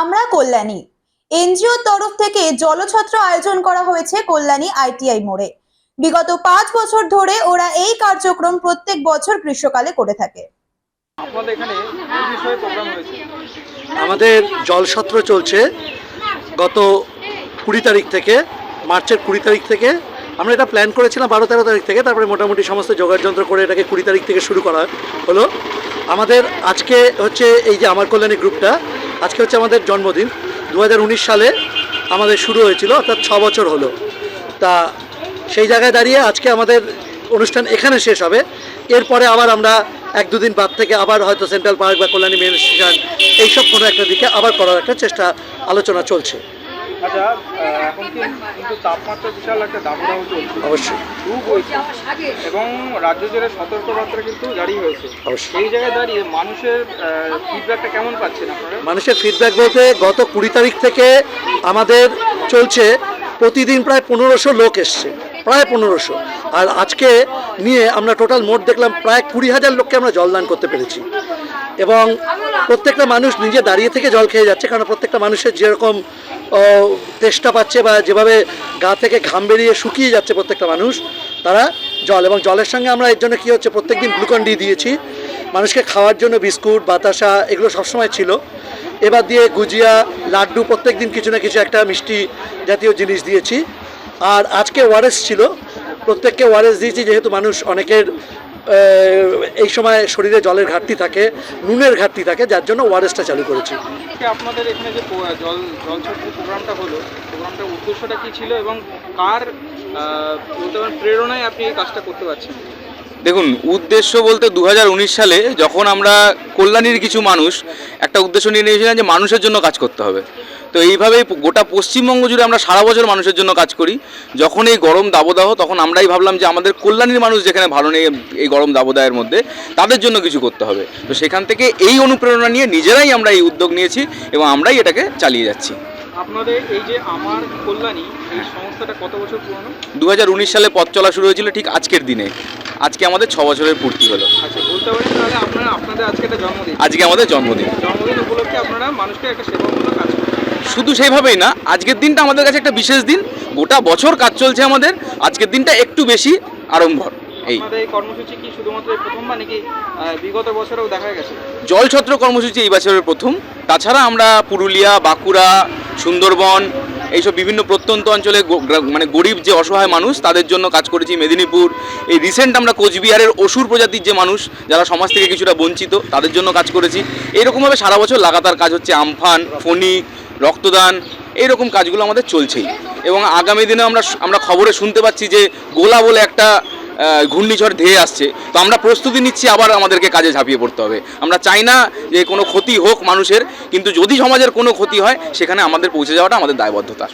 আমরা কল্যাণী। এনজিওর তরফ থেকে জলছত্র আয়োজন করা হয়েছে কল্যাণী আইটিআই মোড়ে। বিগত পাঁচ বছর ধরে ওরা এই কার্যক্রম প্রত্যেক বছর গ্রীষ্মকালে করে থাকে। আপনাদের এখানে কি বিষয়ে প্রোগ্রাম হয়েছে আমাদের জলসত্র চলছে গত কুড়ি তারিখ থেকে মার্চের কুড়ি তারিখ থেকে। আমরা এটা প্ল্যান করেছিলাম বারো তেরো তারিখ থেকে তারপরে মোটামুটি সমস্ত যোগাযোগ যন্ত্র করে এটাকে কুড়ি তারিখ থেকে শুরু করা হলো। আমাদের আজকে হচ্ছে এই যে আমার কল্যাণী গ্রুপটা আজকে হচ্ছে আমাদের জন্মদিন। দু হাজার উনিশ সালে আমাদের শুরু হয়েছিল, অর্থাৎ ছ বছর হলো। তা সেই জায়গায় দাঁড়িয়ে আজকে আমাদের অনুষ্ঠান এখানে শেষ হবে। এরপরে আবার আমরা এক দুদিন বাদ থেকে আবার হয়তো সেন্ট্রাল পার্ক বা কল্যাণী মেন স্টেশন, এইসব কোনো একটা দিকে আবার করার একটা চেষ্টা, আলোচনা চলছে। আচ্ছা এখন কিন্তু তাপমাত্রা বিশাল একটা দাবদাহ চলছে। অবশ্যই। খুব হয়েছে। এবং রাজ্য জুড়ে সতর্কবার্তা কিন্তু জারি হয়েছে। অবশ্যই। সেই জায়গায় দাঁড়িয়ে মানুষের ফিডব্যাকটা কেমন পাচ্ছেন আপনারা? মানুষের ফিডব্যাক বলতে গত কুড়ি তারিখ থেকে আমাদের চলছে প্রতিদিন প্রায় পনেরোশো লোক এসছে। প্রায় পনেরোশো। আর আজকে নিয়ে আমরা টোটাল মোট দেখলাম প্রায় কুড়ি হাজার লোককে আমরা জলদান করতে পেরেছি। এবং প্রত্যেকটা মানুষ নিজে দাঁড়িয়ে থেকে জল খেয়ে যাচ্ছে কারণ প্রত্যেকটা মানুষের যেরকম তেষ্টা পাচ্ছে বা যেভাবে গা থেকে ঘাম বেরিয়ে শুকিয়ে যাচ্ছে প্রত্যেকটা মানুষ, তারা জল। এবং জলের সঙ্গে আমরা এর জন্য কী হচ্ছে, প্রত্যেকদিন গ্লুকন ডি দিয়েছি। মানুষকে খাওয়ার জন্য বিস্কুট, বাতাসা, এগুলো সবসময় ছিল। এবার দিয়ে গুজিয়া, লাড্ডু প্রত্যেক দিন কিছু না কিছু একটা মিষ্টি জাতীয় জিনিস দিয়েছি। আর আজকে ওয়ারেস ছিল। প্রত্যেককে ওয়ারেস দিয়েছি, যেহেতু মানুষ অনেকের এই সময় শরীরে জলের ঘাটতি থাকে নুনের ঘাটতি থাকে যার জন্য ওয়ারেসটা চালু করেছি। আজকে আপনাদের এখানে যে জল জলছত্র প্রোগ্রামটা হলো প্রোগ্রামটার উদ্দেশ্যটা কি ছিল এবং কার বলতে পারেন প্রেরণায় আপনি এই কাজটা করতে পারছেন? দেখুন উদ্দেশ্য বলতে দু হাজার উনিশ সালে যখন আমরা কল্যাণীর কিছু মানুষ একটা উদ্দেশ্য নিয়ে নিয়েছিলাম যে মানুষের জন্য কাজ করতে হবে। তো এইভাবেই গোটা পশ্চিমবঙ্গ জুড়ে আমরা সারা বছর মানুষের জন্য কাজ করি। যখন এই গরম দাবদাহ তখন আমরাই ভাবলাম যে আমাদের কল্যাণীর মানুষ যেখানে ভালো নেই এই গরম দাবদাহের মধ্যে তাদের জন্য কিছু করতে হবে। তো সেখান থেকে এই অনুপ্রেরণা নিয়ে নিজেরাই আমরা এই উদ্যোগ নিয়েছি এবং আমরাই এটাকে চালিয়ে যাচ্ছি। আপনাদের এই যে আমার কল্যাণী এই সংস্থাটা কত বছর পুরনো? দু হাজার উনিশ সালে পথ চলা শুরু হয়েছিল ঠিক আজকের দিনে। আজকে আমাদের ছ বছরের পূর্তি হলো। আচ্ছা বলতে পারেন তাহলে আপনারা আপনাদের আজকে একটা জন্মদিন। আজকে আমাদের জন্মদিন। জন্মদিন উপলক্ষে আপনারা মানুষকে একটা সেবামূলক কাজ করেন শুধু সেইভাবেই না আজকের দিনটা আমাদের কাছে একটা বিশেষ দিন। গোটা বছর কাজ চলছে আমাদের আজকের দিনটা একটু বেশি আড়ম্বর। এই। কর্মসূচি কি শুধুমাত্র এই নাকি বিগত বছরেও দেখা গেছে? জলছত্র কর্মসূচি এই বছরের প্রথম। তাছাড়া আমরা পুরুলিয়া বাঁকুড়া সুন্দরবন এইসব বিভিন্ন প্রত্যন্ত অঞ্চলে মানে গরিব যে অসহায় মানুষ তাদের জন্য কাজ করেছি মেদিনীপুর। এই রিসেন্ট আমরা কোচবিহারের অসুর প্রজাতির যে মানুষ যারা সমাজ থেকে কিছুটা বঞ্চিত তাদের জন্য কাজ করেছি। এরকমভাবে সারা বছর লাগাতার কাজ হচ্ছে আমফান ফণি রক্তদান, এইরকম কাজগুলো আমাদের চলছেই। এবং আগামী দিনে আমরা আমরা খবরে শুনতে পাচ্ছি যে গোলা বলে একটা ঘূর্ণিঝড় ধেয়ে আসছে। তো আমরা প্রস্তুতি নিচ্ছি, আবার আমাদেরকে কাজে ঝাঁপিয়ে পড়তে হবে। আমরা চাই না যে কোনো ক্ষতি হোক মানুষের, কিন্তু যদি সমাজের কোনো ক্ষতি হয়, সেখানে আমাদের পৌঁছে যাওয়াটা আমাদের দায়বদ্ধতা।